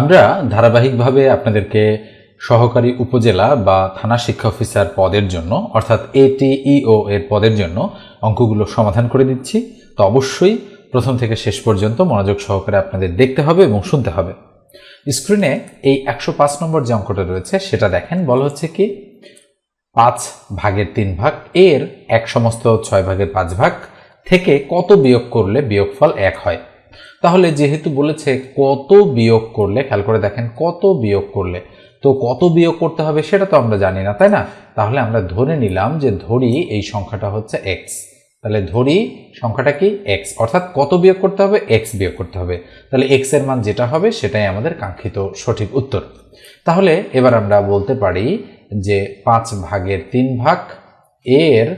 আমরা ধারাবাহিকভাবে আপনাদেরকে সহকারী উপজেলা বা থানা শিক্ষা অফিসার পদের জন্য, অর্থাৎ এটিইও এর পদের জন্য অঙ্কগুলো সমাধান করে দিচ্ছি। তো অবশ্যই প্রথম থেকে শেষ পর্যন্ত মনোযোগ সহকারে আপনাদের দেখতে হবে এবং শুনতে হবে। স্ক্রিনে এই একশো পাঁচ নম্বর যে অঙ্কটা রয়েছে, সেটা দেখেন। বলা হচ্ছে কি, পাঁচ ভাগের তিন ভাগ, এর এক সমস্ত ছয় ভাগের পাঁচ ভাগ থেকে কত বিয়োগ করলে বিয়োগফল এক হয়? তাহলে যেহেতু বলেছে কত বিয়োগ করলে, খেয়াল করে দেখেন কত বিয়োগ করলে, তো কত বিয়োগ করতে হবে সেটা তো আমরা জানি না, তাই না? তাহলে আমরা ধরে নিলাম যে ধরি এই সংখ্যাটা হচ্ছে এক্স তাহলে ধরি সংখ্যাটা কি? এক্স অর্থাৎ কত বিয়োগ করতে হবে? এক্স বিয়োগ করতে হবে, তাহলে এক্সের মান যেটা হবে সেটাই আমাদের কাঙ্ক্ষিত সঠিক উত্তর। তাহলে এবার আমরা বলতে পারি যে পাঁচ ভাগের তিন ভাগ এর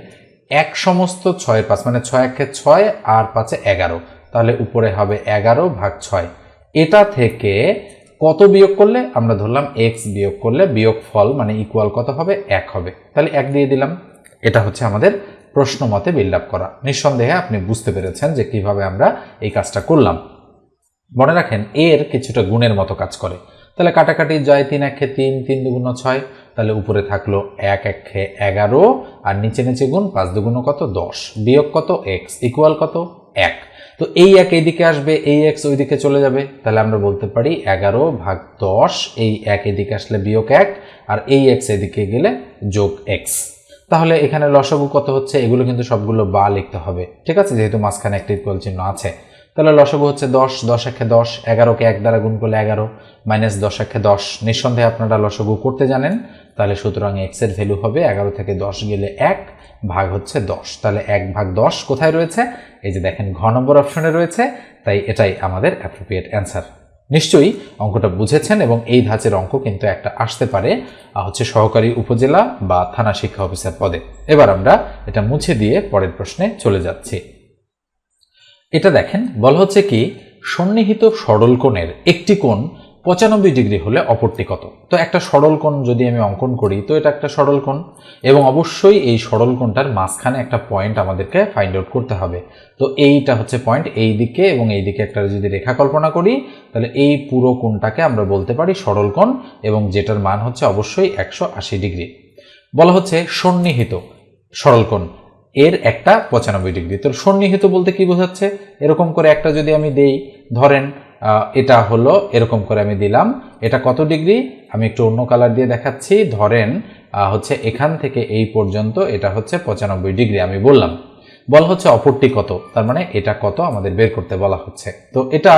এক সমস্ত ছয়ের পাঁচ মানে ছয় একে ছয় আর পাঁচে এগারো তাহলে উপরে হবে এগারো ভাগ ছয়। এটা থেকে কত বিয়োগ করলে? আমরা ধরলাম এক্স বিয়োগ করলে বিয়োগ ফল মানে ইকুয়াল কত হবে? এক হবে। তাহলে এক দিয়ে দিলাম। এটা হচ্ছে আমাদের প্রশ্ন মতে বিল্ড আপ করা। নিঃসন্দেহে আপনি বুঝতে পেরেছেন যে কীভাবে আমরা এই কাজটা করলাম। মনে রাখেন, এর কিছুটা গুণের মতো কাজ করে। তাহলে কাটাকাটি জয় তিন এক একে তিন তিন দুগুণ ছয়। তাহলে উপরে থাকল এক একে এগারো। আর নিচে নিচে গুণ পাঁচ দুগুণ কত? দশ। বিয়োগ কত? এক্স ইকুয়াল কত? এক। তো এই এক এদিকে আসবে, এই এক্স ওইদিকে চলে যাবে। তাহলে আমরা বলতে পারি এগারো ভাগ দশ, এই এক এদিকে আসলে বিয়োগ এক, আর এই এক্স এদিকে গেলে যোগ এক্স। তাহলে এখানে লসাগু কত হচ্ছে? এগুলো কিন্তু সবগুলো বা লিখতে হবে। ঠিক আছে? যেহেতু মাঝখানে একটি ইকুয়াল চিহ্ন আছে। তাহলে লসাগু হচ্ছে দশ দশ একে দশ, এগারোকে এক দ্বারা গুণ করলে এগারো, মাইনাস দশ একে দশ। নিঃসন্দেহে আপনারা লসাগু করতে জানেন, তাহলে সুতরাং এক্সের ভ্যালু হবে এগারো থেকে দশ গেলে এক ভাগ হচ্ছে দশ। তাহলে এক ভাগ দশ কোথায় রয়েছে? এই যে দেখেন, ঘ নম্বর অপশনে রয়েছে, তাই এটাই আমাদের অ্যাপ্রোপ্রিয়েট অ্যান্সার নিশ্চয়ই অঙ্কটা বুঝেছেন এবং এই ধাঁচের অঙ্ক কিন্তু একটা আসতে পারে হচ্ছে সহকারী উপজেলা বা থানা শিক্ষা অফিসার পদে। এবার আমরা এটা মুছে দিয়ে পরের প্রশ্নে চলে যাচ্ছি। এটা দেখেন, বলা হচ্ছে কি, সন্নিহিত সরল কোণের একটি কোণ পঁচানব্বই ডিগ্রি হলে অপরটি কত? তো একটা সরল কোণ যদি আমি অঙ্কন করি, তো এটা একটা সরল কোণ। এবং অবশ্যই এই সরল কোণটার মাঝখানে একটা পয়েন্ট আমাদেরকে ফাইন্ড আউট করতে হবে। তো এইটা হচ্ছে পয়েন্ট এই দিকে এবং এই দিকে একটা যদি রেখা কল্পনা করি, তাহলে এই পুরো কোণটাকে আমরা বলতে পারি সরল কোণ এবং যেটার মান হচ্ছে অবশ্যই একশো আশি ডিগ্রি। বলা হচ্ছে সন্নিহিত সরল কোণ। এর একটা পঁচানব্বই ডিগ্রি। তো সন্নিহিত বলতে কি বোঝাচ্ছে? এরকম করে একটা যদি আমি দেই, ধরেন এটা হলো এরকম করে আমি দিলাম, এটা কত ডিগ্রি? আমি একটু অন্য কালার দিয়ে দেখাচ্ছি, ধরেন হচ্ছে এখান থেকে এই পর্যন্ত এটা হচ্ছে পঁচানব্বই ডিগ্রি আমি বললাম। বলা হচ্ছে অপরটি কত? তার মানে এটা কত আমাদের বের করতে বলা হচ্ছে। তো এটা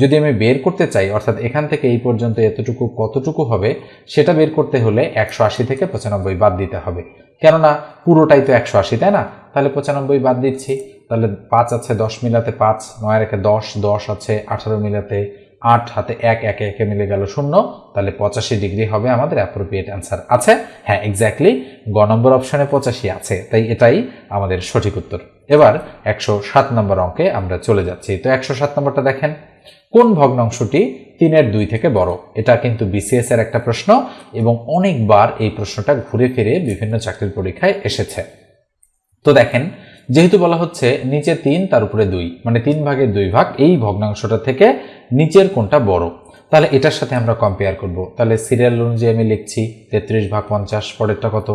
যদি আমি বের করতে চাই, অর্থাৎ এখান থেকে এই পর্যন্ত এতটুকু কতটুকু হবে, সেটা বের করতে হলে একশো আশি থেকে পঁচানব্বই বাদ দিতে হবে। কেননা পুরোটাই তো একশো আশি, তাই না? তাহলে পঁচানব্বই বাদ দিচ্ছি। তাহলে পাঁচ আছে দশ মিলাতে পাঁচ, নয় রেখে দশ দশ আছে আঠারো মিলাতে আট, হাতে এক, একে একে মিলে গেল শূন্য। তাহলে পঁচাশি ডিগ্রি হবে আমাদের অ্যাপ্রোপ্রিয়েট অ্যান্সার আছে। হ্যাঁ এক্স্যাক্টলি গ নম্বর অপশনে পঁচাশি আছে, তাই এটাই আমাদের সঠিক উত্তর। এবার একশো সাত নম্বর অঙ্কে আমরা চলে যাচ্ছি। তো একশো সাত নম্বরটা দেখেন। কোন ভগ্নাংশটি তিনের দুই থেকে বড়? এটা কিন্তু বিসিএস এর একটা প্রশ্ন এবং অনেকবার এই প্রশ্নটা ঘুরে ফিরে বিভিন্ন চাকরির পরীক্ষায় এসেছে। তো দেখেন, যেহেতু বলা হচ্ছে নিচে তিন, তার উপরে দুই মানে তিন ভাগের দুই ভাগ এই ভগ্নাংশটা থেকে নিচের কোনটা বড়? তাহলে এটার সাথে আমরা কম্পেয়ার করব। তাহলে সিরিয়াল অনুযায়ী আমি লিখছি তেত্রিশ ভাগ পঞ্চাশ, পরেরটা কত?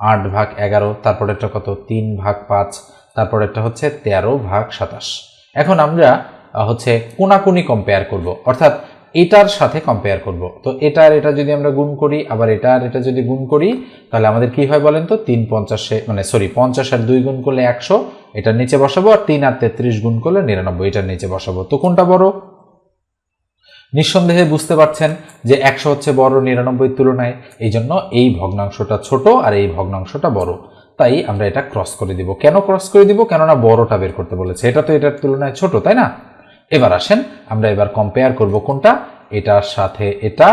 আট ভাগ এগারো, তারপরেরটা কত? তিন ভাগ পাঁচ, তারপরেরটা হচ্ছে তেরো ভাগ সাতাশ। এখন আমরা হচ্ছে কোনাকুনি কম্পেয়ার করব। অর্থাৎ এটার সাথে কম্পেয়ার করব। তো এটা আর এটা যদি আমরা গুণ করি, আবার এটা আর এটা যদি গুণ করি, তাহলে আমাদের কি হয় বলেন তো? তিন পঞ্চাশে মানে সরি পঞ্চাশ আর দুই গুণ করলে একশো, এটার নিচে বসাবো, আর তিন আর তেত্রিশ গুণ করলে নিরানব্বই, এটার নিচে বসাবো। তো কোনটা বড়? নিঃসন্দেহে বুঝতে পারছেন যে একশো হচ্ছে বড় নিরানব্বই তুলনায়। এই জন্য এই ভগ্নাংশটা ছোট আর এই ভগ্নাংশটা বড়। তাই আমরা এটা ক্রস করে দিব। কেন ক্রস করে দিব? কেননা বড়টা বের করতে বলেছে। এটা তো এটার তুলনায় ছোট, তাই না? এবার আসেন, আমরা এবার কম্পেয়ার করব কোনটা, এটার সাথে এটা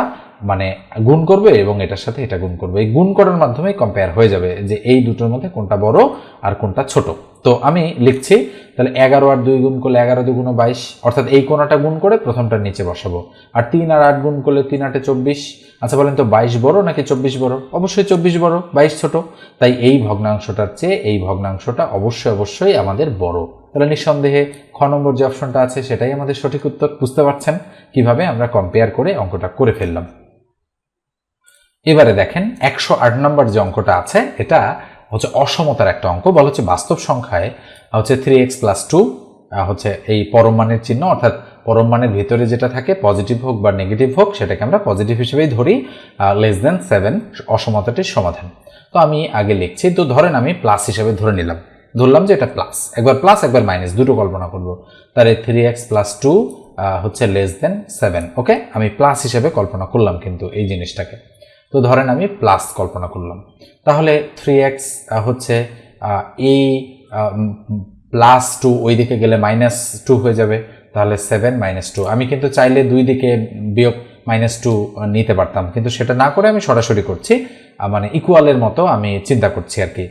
মানে গুণ করবে এবং এটার সাথে এটা গুণ করবে। এই গুণ করার মাধ্যমে কম্পেয়ার হয়ে যাবে যে এই দুটোর মধ্যে কোনটা বড় আর কোনটা ছোট। তো আমি লিখছি, তাহলে এগারো আর দুই গুণ করলে এগারো দুগুণ বাইশ, অর্থাৎ এই কোনাটা গুণ করে প্রথমটার নিচে বসাবো। আর তিন আর আট গুণ করলে তিন আটে চব্বিশ আচ্ছা বলেন তো বাইশ বড় নাকি চব্বিশ বড়? অবশ্যই চব্বিশ বড়, বাইশ ছোট। তাই এই ভগ্নাংশটার চেয়ে এই ভগ্নাংশটা অবশ্যই অবশ্যই আমাদের বড়। তাহলে নিঃসন্দেহে খ নম্বর যে অপশনটা আছে সেটাই আমাদের সঠিক উত্তর। বুঝতে পারছেন? কীভাবে আমরা কম্পেয়ার করে অঙ্কটা করে ফেললাম। এবারে দেখেন, একশো আট নম্বর যে অঙ্কটা আছে, এটা হচ্ছে অসমতার একটা অঙ্ক। বলা হচ্ছে বাস্তব সংখ্যায়, হচ্ছে থ্রি এক্স প্লাস টু হচ্ছে এই পরম মানের চিহ্ন, অর্থাৎ পরম মানের ভিতরে যেটা থাকে পজিটিভ হোক বা নেগেটিভ হোক, সেটাকে আমরা পজিটিভ হিসেবেই ধরি লেস দেন সেভেন অসমতাটির সমাধান। তো আমি আগে লিখছি, তো ধরেন আমি প্লাস হিসেবে ধরে নিলাম। ধরলাম যে এটা প্লাস একবার প্লাস একবার মাইনাস দুটো কল্পনা করব। তাহলে থ্রি এক্স প্লাস টু হচ্ছে লেস দেন সেভেন ওকে আমি প্লাস হিসেবে কল্পনা করলাম কিন্তু এই জিনিসটাকে। তো ধরেন আমি প্লাস কল্পনা করলাম। তাহলে থ্রি এক্স হচ্ছে এই প্লাস টু ওই দিকে গেলে মাইনাস টু হয়ে যাবে। তাহলে সেভেন মাইনাস টু আমি কিন্তু চাইলে দুই দিকে বিয়োগ মাইনাস টু নিতে পারতাম। কিন্তু সেটা না করে আমি সরাসরি করছি মানে ইকুয়ালের মতো আমি চিন্তা করছি আর কি।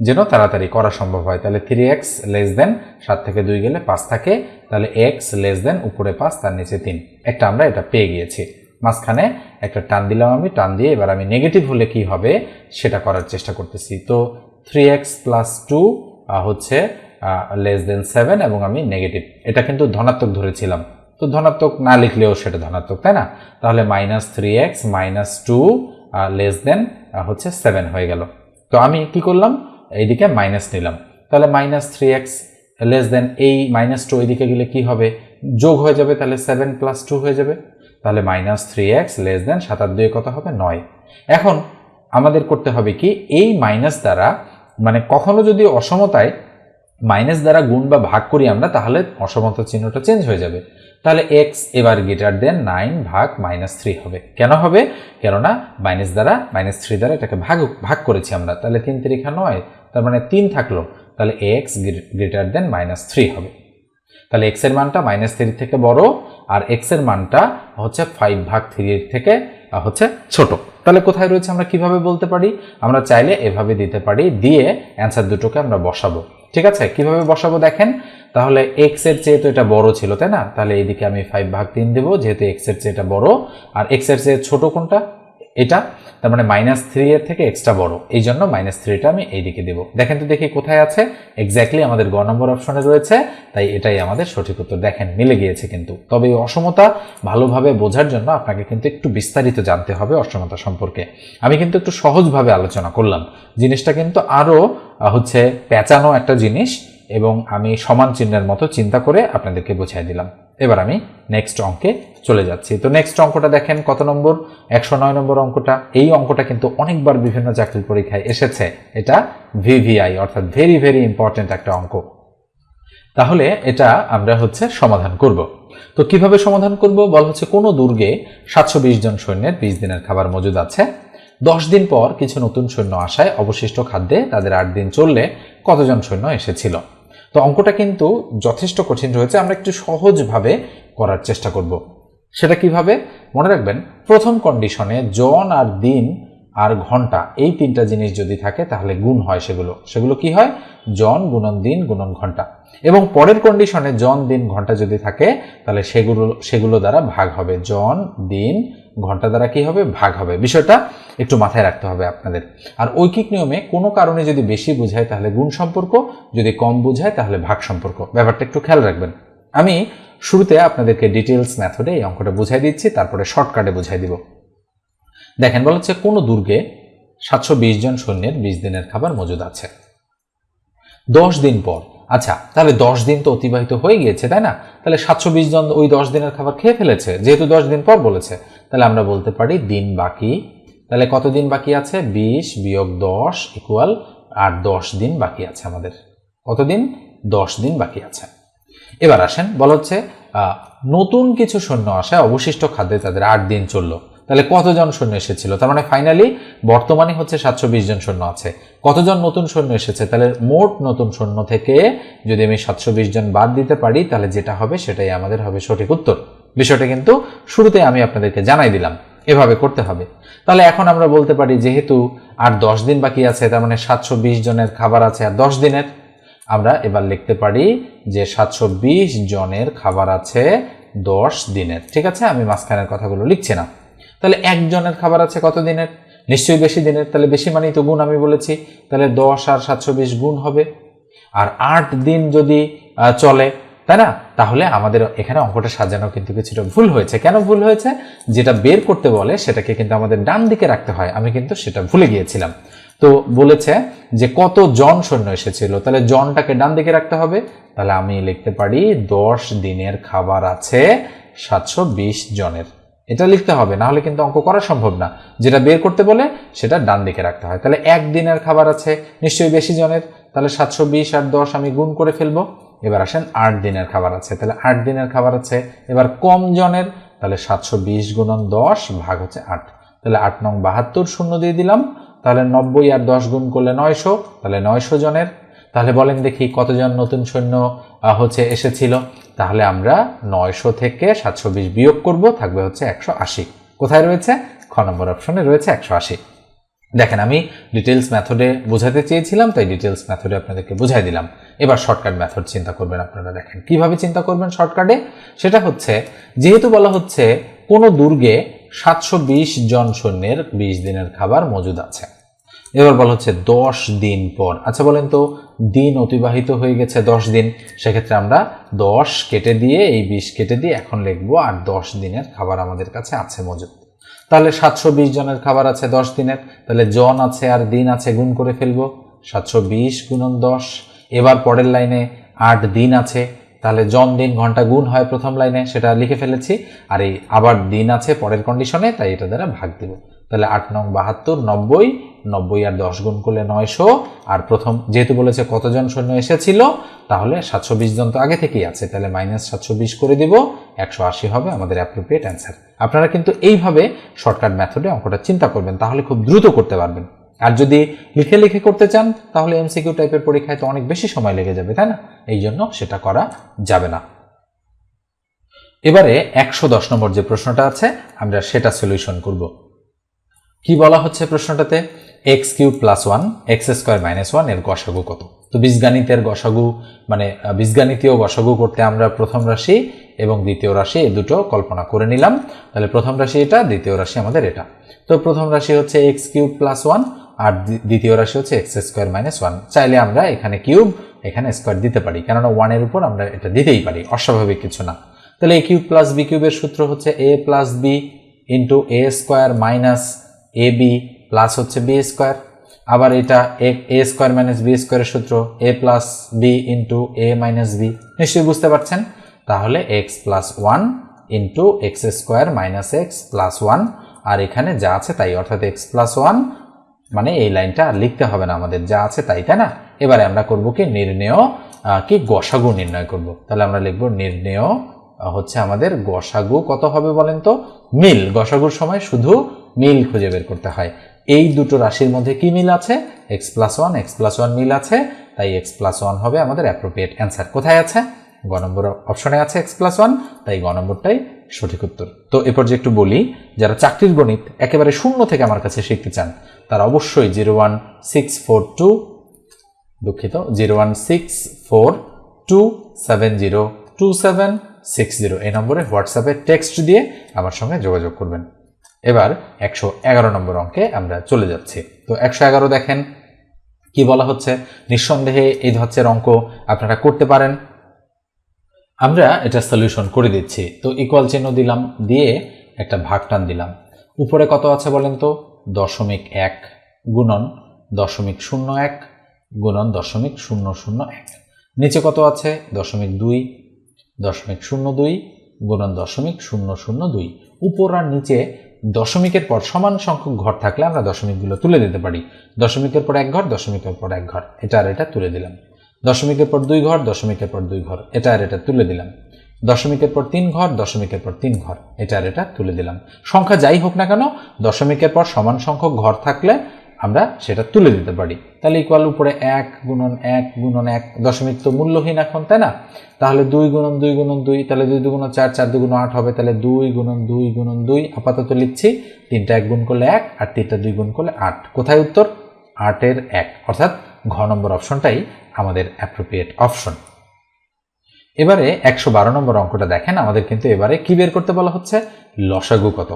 যেন তাড়াতাড়ি করা সম্ভব হয়। তাহলে থ্রি এক্স লেস দেন সাত থেকে দুই গেলে পাঁচ থাকে। তাহলে এক্স লেস দেন উপরে পাঁচ, তার নিচে তিন। একটা আমরা এটা পেয়ে গিয়েছি। মাঝখানে একটা টান দিলাম আমি, টান দিয়ে এবার আমি নেগেটিভ হলে কি হবে? সেটা করার চেষ্টা করতেছি। তো থ্রি এক্স প্লাস টু হচ্ছে লেস দেন সেভেন এবং আমি নেগেটিভ এটা কিন্তু ধনাত্মক ধরেছিলাম। তো ধনাত্মক না লিখলেও সেটা ধনাত্মক, তাই না? তাহলে minus three X minus two less than হচ্ছে সেভেন হয়ে গেল। তো আমি কি করলাম? এইদিকে মাইনাস নিলাম। তাহলে minus three X less than এই মাইনাস টু এইদিকে গেলে কি হবে? যোগ হয়ে যাবে তাহলে সেভেন প্লাস টু হয়ে যাবে। তাহলে minus three X less than সাতার দুয়ে কত হবে? নয়। এখন আমাদের করতে হবে কি? এই মাইনাস দ্বারা মানে কখনো যদি অসমতায় মাইনাস দ্বারা গুণ বা ভাগ করি আমরা, তাহলে অসমতা চিহ্নটা চেঞ্জ হয়ে যাবে। তাহলে এক্স এবার গ্রেটার দেন নাইন ভাগ মাইনাস থ্রি হবে। কেন হবে? কেননা মাইনাস দ্বারা মাইনাস থ্রি দ্বারা এটাকে ভাগ ভাগ করেছি আমরা। তাহলে তিন তিরিখা নয়, তার মানে তিন থাকল। তাহলে X greater than minus three হবে। তাহলে এক্সের মানটা মাইনাস থ্রি থেকে বড়, আর এক্সের মানটা হচ্ছে ফাইভ ভাগ থ্রির থেকে হচ্ছে ছোট। তাহলে কোথায় রয়েছে আমরা কীভাবে বলতে পারি? আমরা চাইলে এভাবে দিতে পারি। দিয়ে অ্যান্সার দুটোকে আমরা বসাবো। ঠিক আছে? কীভাবে বসাবো দেখেন? তাহলে এক্সের চেয়ে তো এটা বড় ছিল, তাই না? তাহলে এইদিকে আমি ফাইভ ভাগ তিন দেবো, যেহেতু এক্সের চেয়ে এটা বড়। আর এক্সের চেয়ে ছোট কোনটা? এটা। তার মানে মাইনাস থ্রি এর থেকে এক্সট্রা বড়। এই জন্য মাইনাস থ্রিটা আমি এইদিকে দেবো। দেখেন তো দেখি কোথায় আছে। এক্স্যাক্টলি আমাদের গ নম্বর অপশনে রয়েছে, তাই এটাই আমাদের সঠিক উত্তর। দেখেন, মিলে গিয়েছে কিন্তু। তবে এই অসমতা ভালোভাবে বোঝার জন্য আপনাকে কিন্তু একটু বিস্তারিত জানতে হবে অসমতা সম্পর্কে। আমি কিন্তু একটু সহজভাবে আলোচনা করলাম। জিনিসটা কিন্তু আরও হচ্ছে পেঁচানো একটা জিনিস। এবং আমি সমান চিহ্নের মতো চিন্তা করে আপনাদেরকে বুঝিয়ে দিলাম। এবার আমি নেক্সট অঙ্কে চলে যাচ্ছি। তো নেক্সট অঙ্কটা দেখেন, কত নম্বর? একশো নয় নম্বর অঙ্কটা। এই অঙ্কটা কিন্তু অনেকবার বিভিন্ন চাকরির পরীক্ষায় এসেছে। এটা ভিভিআই অর্থাৎ ভেরি ভেরি ইম্পর্টেন্ট একটা অঙ্ক। তাহলে এটা আমরা হচ্ছে সমাধান করব। তো কীভাবে সমাধান করব? বল হচ্ছে কোনো দুর্গে সাতশো বিশ জন সৈন্যের বিশ দিনের খাবার মজুদ আছে। দশ দিন পর কিছু নতুন সৈন্য আসায় অবশিষ্ট খাদ্যে তাদের আট দিন চললে কতজন সৈন্য এসেছিল? তো অঙ্কটা কিন্তু যথেষ্ট কঠিন রয়েছে, আমরা একটু সহজভাবে করার চেষ্টা করব। সেটা কীভাবে? মনে রাখবেন, প্রথম কন্ডিশনে জন আর দিন আর ঘণ্টা, এই তিনটা জিনিস যদি থাকে তাহলে গুণ হয় সেগুলো। সেগুলো কি হয়? জন, গুণন দিন, গুণন ঘণ্টা। এবং পরের কন্ডিশনে জন, দিন, ঘণ্টা যদি থাকে, তাহলে সেগুলো সেগুলো দ্বারা ভাগ হবে। জন, দিন ঘণ্টা দ্বারা কি হবে? ভাগ হবে। বিষয়টা একটু মাথায় রাখতে হবে আপনাদের। আর ঐকিক নিয়মে কোনো কারণে যদি বেশি বোঝায় তাহলে গুণ সম্পর্ক, যদি কম বোঝায় তাহলে ভাগ সম্পর্ক। ব্যাপারটা একটু খেয়াল রাখবেন। আমি শুরুতে আপনাদেরকে ডিটেলস মেথডে এই অঙ্কটা বুঝাই দিচ্ছি, তারপরে শর্টকাটে বুঝাই দিব। দেখেন, বলা হচ্ছে কোনো দুর্গে সাতশো বিশ জন সৈন্যের বিশ দিনের খাবার মজুদ আছে। দশ দিন পর আচ্ছা তাহলে দশ দিন তো অতিবাহিত হয়ে গিয়েছে, তাই না? তাহলে সাতশো বিশ জন ওই দশ দিনের খাবার খেয়ে ফেলেছে, যেহেতু দশ দিন পর বলেছে। তাহলে আমরা বলতে পারি দিন বাকি। তাহলে কত দিন বাকি আছে? বিশ বিয়োগ দশ ইকুয়াল আর দশ দিন বাকি আছে আমাদের। কতদিন দশ দিন বাকি আছে। এবার আসেন, বলা হচ্ছে নতুন কিছু সৈন্য আসে অবশিষ্ট খাদ্যে তাদের আট দিন চলল। তাহলে কতজন সৈন্য এসেছিল? তার মানে ফাইনালি বর্তমানে হচ্ছে সাতশো বিশ জন সৈন্য আছে। কতজন নতুন সৈন্য এসেছে? তাহলে মোট নতুন সৈন্য থেকে যদি আমি সাতশো বিশ জন বাদ দিতে পারি, তাহলে যেটা হবে সেটাই আমাদের হবে সঠিক উত্তর। বিষয়টা কিন্তু শুরুতে আমি আপনাদেরকে জানাই দিলাম। এভাবে করতে হবে। তাহলে এখন আমরা বলতে পারি যেহেতু আর দশ দিন বাকি আছে, তার মানে সাতশো বিশ জনের খাবার আছে আর দশ দিনের। আমরা এবার লিখতে পারি যে সাতশো বিশ জনের খাবার আছে দশ দিনের। ঠিক আছে? আমি মাঝখানের কথাগুলো লিখছি না। তাহলে একজনের খাবার আছে কত দিনের নিশ্চয়ই বেশি দিনের। তাহলে বেশি মানেই তো গুণ আমি বলেছি। তাহলে দশ আর সাতশো বিশ গুণ হবে। আর আট দিন যদি চলে, তাই না? তাহলে আমাদের এখানে অঙ্কটা সাজানো কিন্তু কিছুটা ভুল হয়েছে। কেন ভুল হয়েছে? যেটা বের করতে বলে, সেটাকে কিন্তু আমাদের ডান দিকে রাখতে হয়। আমি কিন্তু সেটা ভুলে গিয়েছিলাম। তো বলেছে যে কত জন সৈন্য এসেছিল? তাহলে জনটাকে ডান দিকে রাখতে হবে। তাহলে আমি লিখতে পারি দশ দিনের খাবার আছে সাতশো বিশ জনের। এটা লিখতে হবে না হলে কিন্তু অঙ্ক করা সম্ভব না। যেটা বের করতে বলে, সেটা ডান দিকে রাখতে হয়। তাহলে এক দিনের খাবার আছে, নিশ্চয়ই বেশি জনের। তাহলে সাতশো বিশ আর দশ আমি গুণ করে ফেলব। এবার আসেন আট দিনের খাবার আছে। তাহলে আট দিনের খাবার আছে, এবার কম জনের, তাহলে সাতশো বিশ গুণন দশ ভাগ হচ্ছে আট। তাহলে আট নং বাহাত্তর শূন্য দিয়ে দিলাম। তাহলে নব্বই আর দশ গুণ করলে নয়শো, তাহলে নয়শো জনের। তাহলে বলেন দেখি কতজন নতুন সৈন্য হচ্ছে এসেছিল। তাহলে আমরা নয়শো থেকে সাতশো বিশ বিয়োগ করব, থাকবে হচ্ছে একশো আশি। কোথায় রয়েছে? খ নম্বর অপশনে রয়েছে একশো আশি। দেখেন, আমি ডিটেলস মেথডে বোঝাতে চেয়েছিলাম, তাই ডিটেলস মেথডে আপনাদেরকে বুঝাই দিলাম। এবার শর্টকাট মেথড চিন্তা করবেন আপনারা, দেখেন। কীভাবে চিন্তা করবেন শর্টকাটে সেটা হচ্ছে, যেহেতু বলা হচ্ছে কোনো দুর্গে সাতশো বিশ জন সৈন্যের বিশ দিনের খাবার মজুদ আছে। এবার বলা হচ্ছে দশ দিন পর। আচ্ছা বলেন তো, দিন অতিবাহিত হয়ে গেছে দশ দিন, সেক্ষেত্রে আমরা দশ কেটে দিয়ে, এই বিশ কেটে দিয়ে এখন লিখব আর দশ দিনের খাবার আমাদের কাছে আছে মজুদ। তাহলে সাতশো বিশ জনের খাবার আছে দশ দিনের, তাহলে জন আছে আর দিন আছে, গুণ করে ফেলব। সাতশো বিশ গুণন দশ, এবার পরের লাইনে আট দিন আছে, তাহলে জন দিন ঘণ্টা গুণ হয় প্রথম লাইনে, সেটা লিখে ফেলেছি, আর এই আবার দিন আছে পরের কন্ডিশনে তাই এটা দ্বারা ভাগ দিব। তাহলে আট নং বাহাত্তর, নব্বই নব্বই আর দশ গুণ করলে নয়শো। আর প্রথম যেহেতু বলেছে কতজন সৈন্য এসেছিল, তাহলে সাতশো বিশ জন তো আগে থেকেই আছে, তাহলে মাইনাস সাতশো বিশ করে দিব, একশো আশি হবে আমাদের অ্যাপ্রোপ্রিয়েট অ্যান্সার আপনারা কিন্তু এইভাবে শর্টকাট মেথডে অঙ্কটা চিন্তা করবেন, তাহলে খুব দ্রুত করতে পারবেন। আর যদি লিখে লিখে করতে চান, তাহলে এমসিকিউ টাইপের পরীক্ষায় তো অনেক বেশি সময় লেগে যাবে, তাই না? এই জন্য সেটা করা যাবে না। এবারে একশো দশ নম্বর যে প্রশ্নটা আছে, আমরা সেটা সলিউশন করব। কি বলা হচ্ছে প্রশ্নটাতে? X cube plus one X square minus ওয়ানের গসাগু কত? তো বীজগাণিতের গসাগু মানে বীজগাণিতীয় গসাগু করতে আমরা প্রথম রাশি এবং দ্বিতীয় রাশি এই দুটো কল্পনা করে নিলাম। তাহলে প্রথম রাশি এটা, দ্বিতীয় রাশি আমাদের এটা। তো প্রথম রাশি হচ্ছে এক্স কিউব প্লাস ওয়ান আর দ্বিতীয় রাশি হচ্ছে এক্স স্কোয়ার মাইনাস ওয়ান। চাইলে আমরা এখানে কিউব, এখানে স্কোয়ার দিতে পারি। কেননা ওয়ানের উপর আমরা এটা দিতেই পারি, অস্বাভাবিক কিছু না। তাহলে এ কিউব প্লাস বি কিউবের সূত্র হচ্ছে A plus B into A square minus A B plus হচ্ছে বি স্কোয়ার। আবার এটা এ স্কোয়ার মাইনাস বি স্কোয়ারের সূত্র A plus B into A minus B. নিশ্চয়ই বুঝতে পারছেন? তাহলে X plus one into X square minus X plus one. আর এখানে যা আছে তাই, অর্থাৎ এক্স প্লাস ওয়ান মানে এই লাইনটা আর লিখতে হবে না আমাদের, যা আছে তাই তাই না? এবারে আমরা করব কি নির্ণেয় কি গসাগু নির্ণয় করব। তাহলে আমরা লিখব নির্ণেয় হচ্ছে আমাদের গসাগু কত হবে বলেন তো? মিল, গসাগুর সময় শুধু মিল খুঁজে বের করতে হয়। এই দুটো রাশির মধ্যে কি মিল আছে? X plus one X plus one মিল আছে। তাই এক্স প্লাস ওয়ান হবে আমাদের অ্যাপ্রোপ্রিয়েট অ্যান্সার কোথায় আছে? গ নম্বর অপশনে আছে এক্স প্লাস ওয়ান তাই গ নম্বরটাই সঠিক উত্তর। তো এরপর যে একটু বলি, যারা চাকরির গণিত একেবারে শূন্য থেকে আমার কাছে শিখতে চান, তারা অবশ্যই zero one six four two দুঃখিত zero one six four two seven zero two seven six zero এই নম্বরে হোয়াটসঅ্যাপে টেক্সট দিয়ে আমার সঙ্গে যোগাযোগ করবেন। এবার একশো এগারো নম্বর অঙ্কে আমরা চলে যাচ্ছি। তো একশো এগারো দেখেন, কি বলা হচ্ছে? নিঃসন্দেহে এই ধরনের অঙ্ক আপনারা করতে পারেন। আমরা এটা সলিউশন করে দিচ্ছি। তো ইকুয়াল চিহ্ন দিলাম, দিয়ে একটা ভাগ টান দিলাম। উপরে কত আছে বলেন তো? দশমিক এক গুণন দশমিক শূন্য এক গুণন দশমিক শূন্য শূন্য এক। নিচে কত আছে? দশমিক দুই দশমিক শূন্য দুই গুণন দশমিক শূন্য শূন্য দুই। উপর আর নিচে দশমিকের পর সমান সংখ্যক ঘর থাকলে আমরা দশমিকগুলো তুলে দিতে পারি। দশমিকের পর এক ঘর, দশমিকের পর এক ঘর। এটা আর এটা তুলে দিলাম। দশমিকের পর দুই ঘর, দশমিকের পর দুই ঘর। এটা আর এটা তুলে দিলাম। দশমিকের পর তিন ঘর, দশমিকের পর তিন ঘর। এটা আর এটা তুলে দিলাম। সংখ্যা যাই হোক না কেন, দশমিকের পর সমান সংখ্যক ঘর থাকলে আমরা সেটা তুলে দিতে পারি। তাহলে ইকুয়াল উপরে এক গুণন এক গুণন এক দশমিক তো মূল্যহীন এখন, তাই না? তাহলে দুই গুণন দুই গুণন দুই, তাহলে দুই দুগুণ চার চার দুগুণ আট হবে, তাহলে দুই গুণন দুই গুণন দুই আপাতত লিখছি, তিনটা এক গুণ করলে এক আর তিনটা দুই গুণ করলে আট। কোথায় উত্তর? আটের এক। অর্থাৎ ঘ নম্বর অপশনটাই আমাদের অ্যাপ্রোপ্রিয়েট অপশন এবারে একশো বারো নম্বর অঙ্কটা দেখেন, আমাদের কিন্তু এবারে কি বের করতে বলা হচ্ছে? লসাগু কত।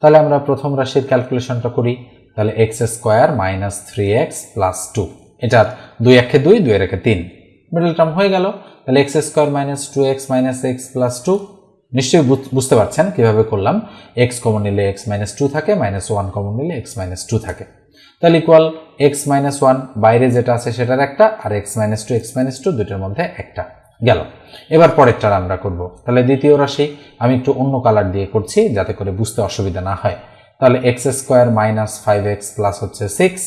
তাহলে আমরা প্রথম রাশির ক্যালকুলেশনটা করি। তাহলে X square minus three X plus two. এটার দুই একে দুই দুই একে তিন। মিডল টার্ম হয়ে গেল। তাহলে X square minus two X minus X plus two. নিশ্চয়ই বুঝ- বুঝতে পারছেন কীভাবে করলাম? এক্স কমন নিলে এক্স মাইনাস টু থাকে মাইনাস ওয়ান কমন নিলে এক্স মাইনাস টু থাকে। তাহলে ইকুয়াল এক্স মাইনাস ওয়ান বাইরে যেটা আছে সেটার একটা, আর X minus two X minus two দুটোর মধ্যে একটা। গেল। এবার পরেরটার আমরা করব। তাহলে দ্বিতীয় রাশি, আমি একটু অন্য কালার দিয়ে করছি যাতে করে বুঝতে অসুবিধা না হয়। তাহলে X square minus five X plus হচ্ছে সিক্স।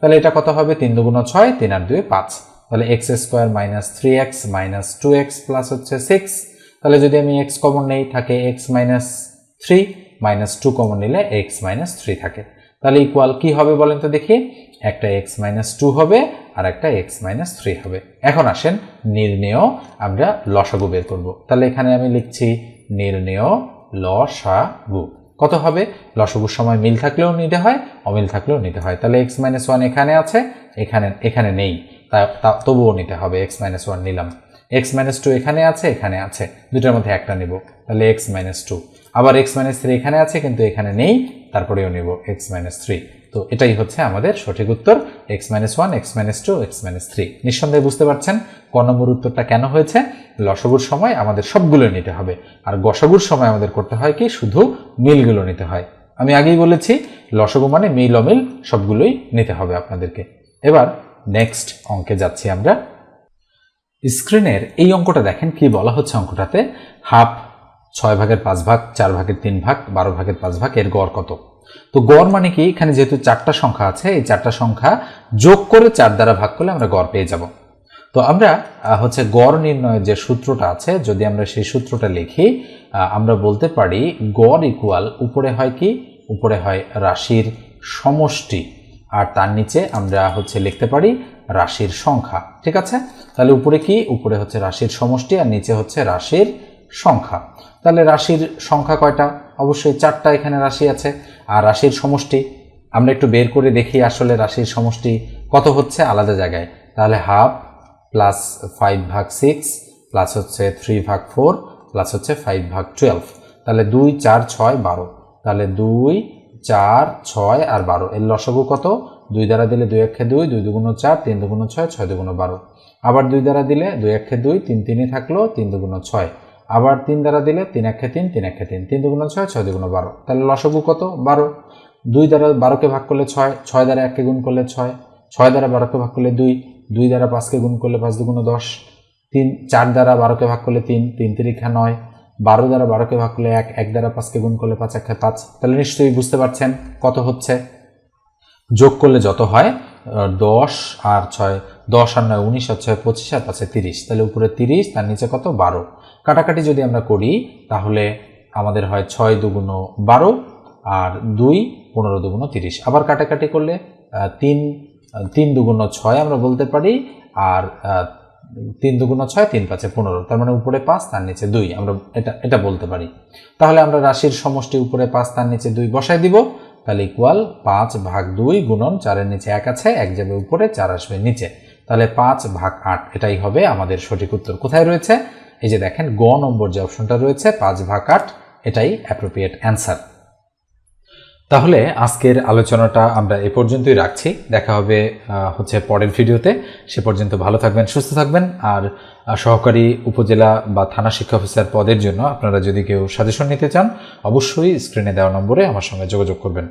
তাহলে এটা কত হবে? তিন দুগুণ ছয়, তিন আর দুই পাঁচ। তাহলে X square minus three X minus two X plus হচ্ছে সিক্স। তাহলে যদি আমি এক্স কমন নেই, থাকে X minus three, minus two common নিলে এক্স মাইনাস থ্রি থাকে। তাহলে ইকুয়াল কি হবে বলেন তো দেখি? একটা এক্স মাইনাস টু হবে, আর একটা এক্স মাইনাস থ্রি হবে। এখন আসেন নির্ণেয়, আমরা লসাগু বের করব। তাহলে এখানে আমি লিখছি নির্ণেয় লসাগু। কত হবে? লসাগুর সময় মিল থাকলেও নিতে হয়, অমিল থাকলেও নিতে হয়। তাহলে এক্স মাইনাস ওয়ান এখানে আছে, এখানে এখানে নেই। তা- তবুও নিতে হবে এক্স মাইনাস ওয়ান নিলাম। এক্স মাইনাস টু এখানে আছে এখানে আছে। দুটার মধ্যে একটা নিব। তাহলে এক্স মাইনাস টু আবার এক্স মাইনাস থ্রি এখানে আছে, কিন্তু এখানে নেই, তারপরেও নিব এক্স মাইনাস থ্রি তো এটাই হচ্ছে আমাদের সঠিক উত্তর X minus one X minus two X minus three নিঃসন্দেহে বুঝতে পারছেন? ক নম্বর উত্তরটা কেন হয়েছে? লসগুর সময় আমাদের সবগুলো নিতে হবে। আর গসগুর সময় আমাদের করতে হয় কি? শুধু মিলগুলো নিতে হয়। আমি আগেই বলেছি, লসগু মানে মিল অমিল সবগুলোই নিতে হবে আপনাদেরকে। এবার নেক্সট অঙ্কে যাচ্ছি আমরা। স্ক্রিনের এই অঙ্কটা দেখেন কি বলা হচ্ছে অঙ্কটাতে? হাফ ছয় ভাগের পাঁচ ভাগ, চার ভাগের তিন ভাগ, বারো ভাগের পাঁচ ভাগ, এর গড় কত? তো গড় মানে কি? এখানে যেহেতু চারটা সংখ্যা আছে, এই চারটা সংখ্যা যোগ করে চার দ্বারা ভাগ করলে আমরা গড় পেয়ে যাব। তো আমরা হচ্ছে গড় নির্ণয়ের যে সূত্রটা আছে, যদি আমরা সেই সূত্রটা লিখি আমরা বলতে পারি গড় ইকুয়াল উপরে হয় কি? উপরে হয় রাশির সমষ্টি। আর তার নিচে আমরা হচ্ছে লিখতে পারি রাশির সংখ্যা। ঠিক আছে? তাহলে উপরে কি? উপরে হচ্ছে রাশির সমষ্টি আর নিচে হচ্ছে রাশির সংখ্যা। তাহলে রাশির সংখ্যা কয়টা? অবশ্যই চারটা এখানে রাশি আছে। আর রাশির সমষ্টি, আমরা একটু বের করে দেখি আসলে রাশির সমষ্টি কত হচ্ছে আলাদা জায়গায়। তাহলে হাফ প্লাস ফাইভ ভাগ সিক্স প্লাস হচ্ছে থ্রি ভাগ ফোর প্লাস হচ্ছে ফাইভ ভাগ টুয়েলভ তাহলে দুই, চার, ছয়, বারো। তাহলে দুই, চার, ছয় আর বারো। এর লসগু কত? দুই দ্বারা দিলে দুই একে দুই দুই দুগুণ চার, তিন দুগুণ ছয় ছয় দুগুণ বারো। আবার দুই দ্বারা দিলে দুই একে দুই, তিন তিনই থাকল, তিন দুগুণ ছয়। আবার তিন দ্বারা দিলে তিন একে তিন তিন একে তিন তিন দুগুণ ছয় ছয় দুগুণ বারো। তাহলে লসগু কত? বারো। দুই দ্বারা বারোকে ভাগ করলে ছয় ছয় দ্বারা এককে গুণ করলে ছয় ছয় দ্বারা বারোকে ভাগ করলে দুই। দুই দ্বারা পাঁচকে গুণ করলে পাঁচ দুগুণ দশ, তিন, চার দ্বারা বারোকে ভাগ করলে তিন তিন তিরিখা নয়, বারো দ্বারা বারোকে ভাগ করলে এক এক দ্বারা পাঁচকে গুণ করলে পাঁচ একে পাঁচ। তাহলে নিশ্চয়ই বুঝতে পারছেন কত হচ্ছে? যোগ করলে যত হয় দশ আর ছয়, দশ আর নয়, উনিশ, আর ছয় পঁচিশ, আর পাঁচে তিরিশ। তাহলে উপরে তিরিশ, তার নিচে কত? বারো। কাটাকাটি যদি আমরা করি, তাহলে আমাদের হয় ছয় দুগুণ বারো আর দুই পনেরো দুগুণ তিরিশ। আবার কাটাকাটি করলে তিন তিন দুগুণ ছয় আমরা বলতে পারি, আর তিন দুগুণ ছয়, তিন পাঁচে পনেরো, তার মানে উপরে পাঁচ, তার নিচে দুই, আমরা এটা এটা বলতে পারি। তাহলে আমরা রাশির সমষ্টি উপরে পাঁচ, তার নিচে দুই বসাই দিব, তাহলে ইকুয়াল পাঁচ ভাগ দুই গুণন চারের নিচে এক আছে, এক যাবে উপরে, চার আসবে নিচে। তাহলে পাঁচ ভাগ আট, এটাই হবে আমাদের সঠিক উত্তর। কোথায় রয়েছে? এই যে দেখেন, গ নম্বর যে অপশনটা রয়েছে, পাঁচ ভাগ আট, এটাই অ্যাপ্রোপ্রিয়েট অ্যান্সার তাহলে আজকের আলোচনাটা আমরা এ পর্যন্তই রাখছি। দেখা হবে হচ্ছে পরের ভিডিওতে। সে পর্যন্ত ভালো থাকবেন, সুস্থ থাকবেন। আর সহকারী উপজেলা বা থানা শিক্ষা অফিসার পদের জন্য আপনারা যদি কেউ সাজেশন নিতে চান, অবশ্যই স্ক্রিনে দেওয়া নম্বরে আমার সঙ্গে যোগাযোগ করবেন।